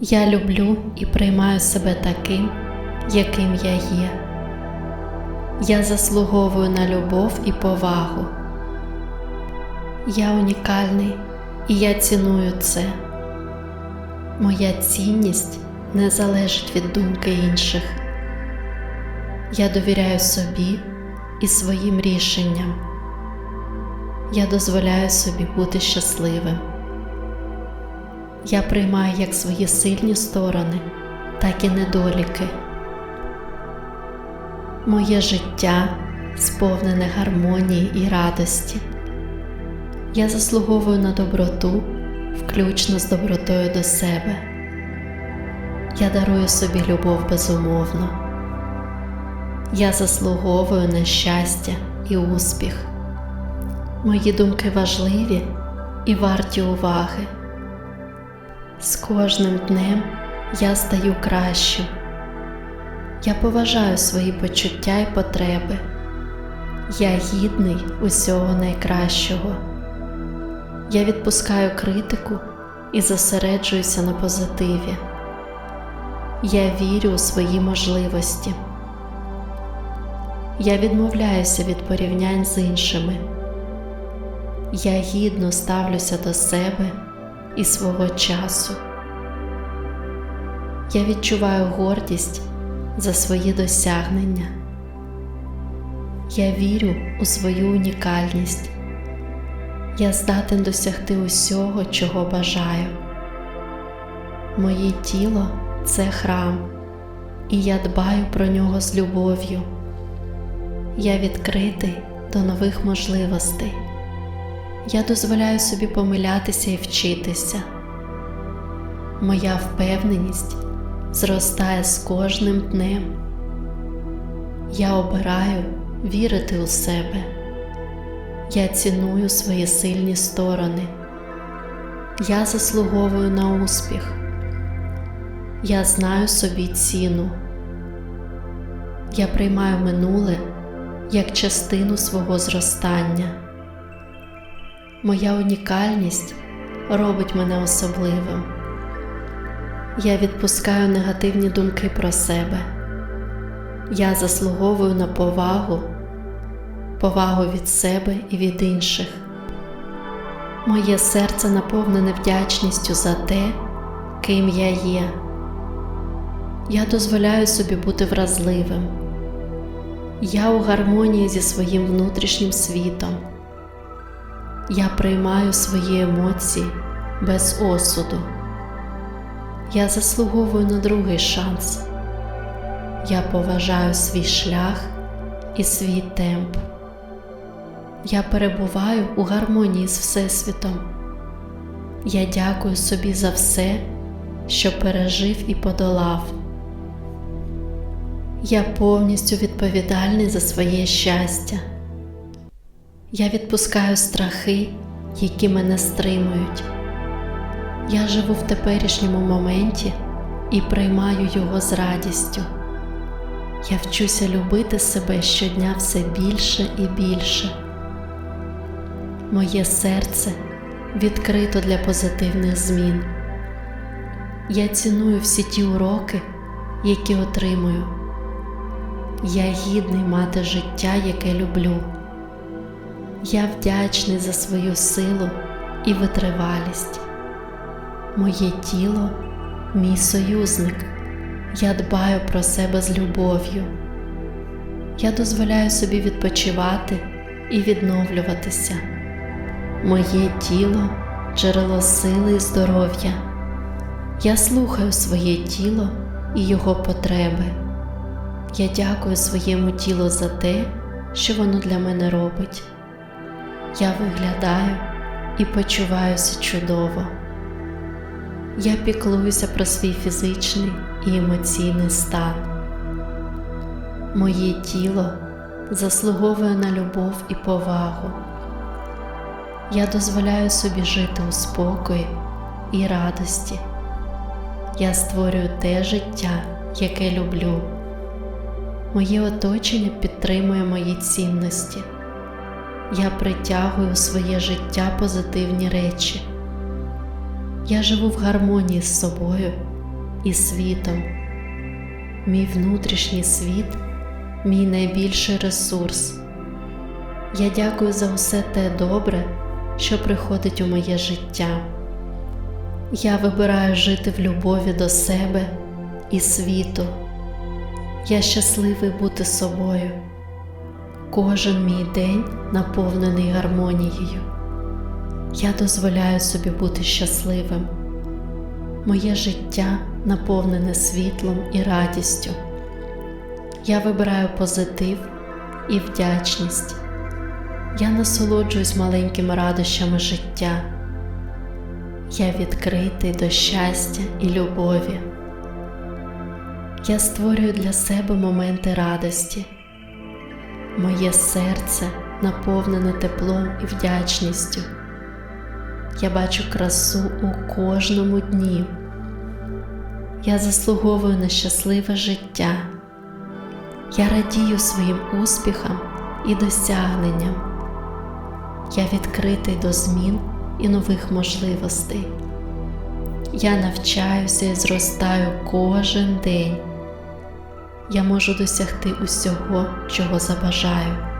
Я люблю і приймаю себе таким, яким я є. Я заслуговую на любов і повагу. Я унікальний і я ціную це. Моя цінність не залежить від думки інших. Я довіряю собі і своїм рішенням. Я дозволяю собі бути щасливим. Я приймаю як свої сильні сторони, так і недоліки. Моє життя сповнене гармонії і радості. Я заслуговую на доброту, включно з добротою до себе. Я дарую собі любов безумовно. Я заслуговую на щастя і успіх. Мої думки важливі і варті уваги. З кожним днем я стаю кращим. Я поважаю свої почуття і потреби. Я гідний усього найкращого. Я відпускаю критику і зосереджуюся на позитиві. Я вірю у свої можливості. Я відмовляюся від порівнянь з іншими. Я гідно ставлюся до себе і свого часу. Я відчуваю гордість за свої досягнення. Я вірю у свою унікальність. Я здатен досягти усього, чого бажаю. Моє тіло це храм, і я дбаю про нього з любов'ю. Я відкритий до нових можливостей. Я дозволяю собі помилятися і вчитися. Моя впевненість зростає з кожним днем. Я обираю вірити у себе. Я ціную свої сильні сторони. Я заслуговую на успіх. Я знаю собі ціну. Я приймаю минуле як частину свого зростання. Моя унікальність робить мене особливим. Я відпускаю негативні думки про себе. Я заслуговую на повагу, повагу від себе і від інших. Моє серце наповнене вдячністю за те, ким я є. Я дозволяю собі бути вразливим. Я у гармонії зі своїм внутрішнім світом. Я приймаю свої емоції без осуду. Я заслуговую на другий шанс. Я поважаю свій шлях і свій темп. Я перебуваю у гармонії з Всесвітом. Я дякую собі за все, що пережив і подолав. Я повністю відповідальний за своє щастя. Я відпускаю страхи, які мене стримують. Я живу в теперішньому моменті і приймаю його з радістю. Я вчуся любити себе щодня все більше і більше. Моє серце відкрито для позитивних змін. Я ціную всі ті уроки, які отримую. Я гідний мати життя, яке люблю. Я вдячний за свою силу і витривалість. Моє тіло мій союзник. Я дбаю про себе з любов'ю. Я дозволяю собі відпочивати і відновлюватися. Моє тіло джерело сили і здоров'я. Я слухаю своє тіло і його потреби. Я дякую своєму тілу за те, що воно для мене робить. Я виглядаю і почуваюся чудово. Я піклуюся про свій фізичний і емоційний стан. Моє тіло заслуговує на любов і повагу. Я дозволяю собі жити у спокої і радості. Я створюю те життя, яке люблю. Моє оточення підтримує мої цінності. Я притягую у своє життя позитивні речі. Я живу в гармонії з собою і світом. Мій внутрішній світ мій найбільший ресурс. Я дякую за усе те добре, що приходить у моє життя. Я вибираю жити в любові до себе і світу. Я щасливий бути собою. Кожен мій день наповнений гармонією. Я дозволяю собі бути щасливим. Моє життя наповнене світлом і радістю. Я вибираю позитив і вдячність. Я насолоджуюсь маленькими радощами життя. Я відкритий до щастя і любові. Я створюю для себе моменти радості. Моє серце наповнене теплом і вдячністю. Я бачу красу у кожному дні. Я заслуговую на щасливе життя. Я радію своїм успіхам і досягненням. Я відкритий до змін і нових можливостей. Я навчаюся і зростаю кожен день. Я можу досягти усього, чого забажаю.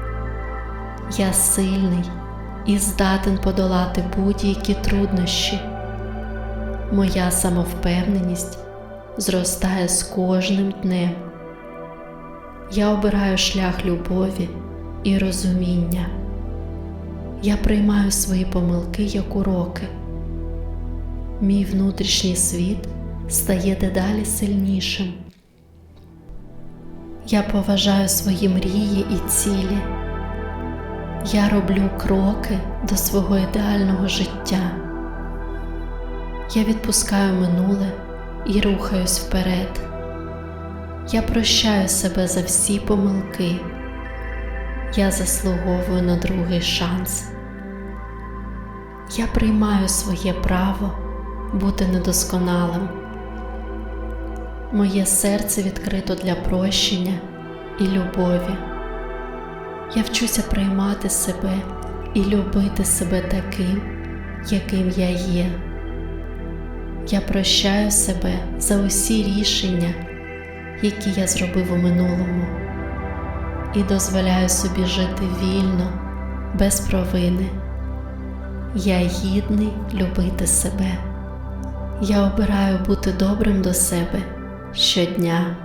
Я сильний і здатен подолати будь-які труднощі. Моя самовпевненість зростає з кожним днем. Я обираю шлях любові і розуміння. Я приймаю свої помилки як уроки. Мій внутрішній світ стає дедалі сильнішим. Я поважаю свої мрії і цілі. Я роблю кроки до свого ідеального життя. Я відпускаю минуле і рухаюсь вперед. Я прощаю себе за всі помилки. Я заслуговую на другий шанс. Я приймаю своє право бути недосконалим. Моє серце відкрито для прощення і любові. Я вчуся приймати себе і любити себе таким, яким я є. Я прощаю себе за усі рішення, які я зробив у минулому, і дозволяю собі жити вільно, без провини. Я гідний любити себе. Я обираю бути добрим до себе щодня.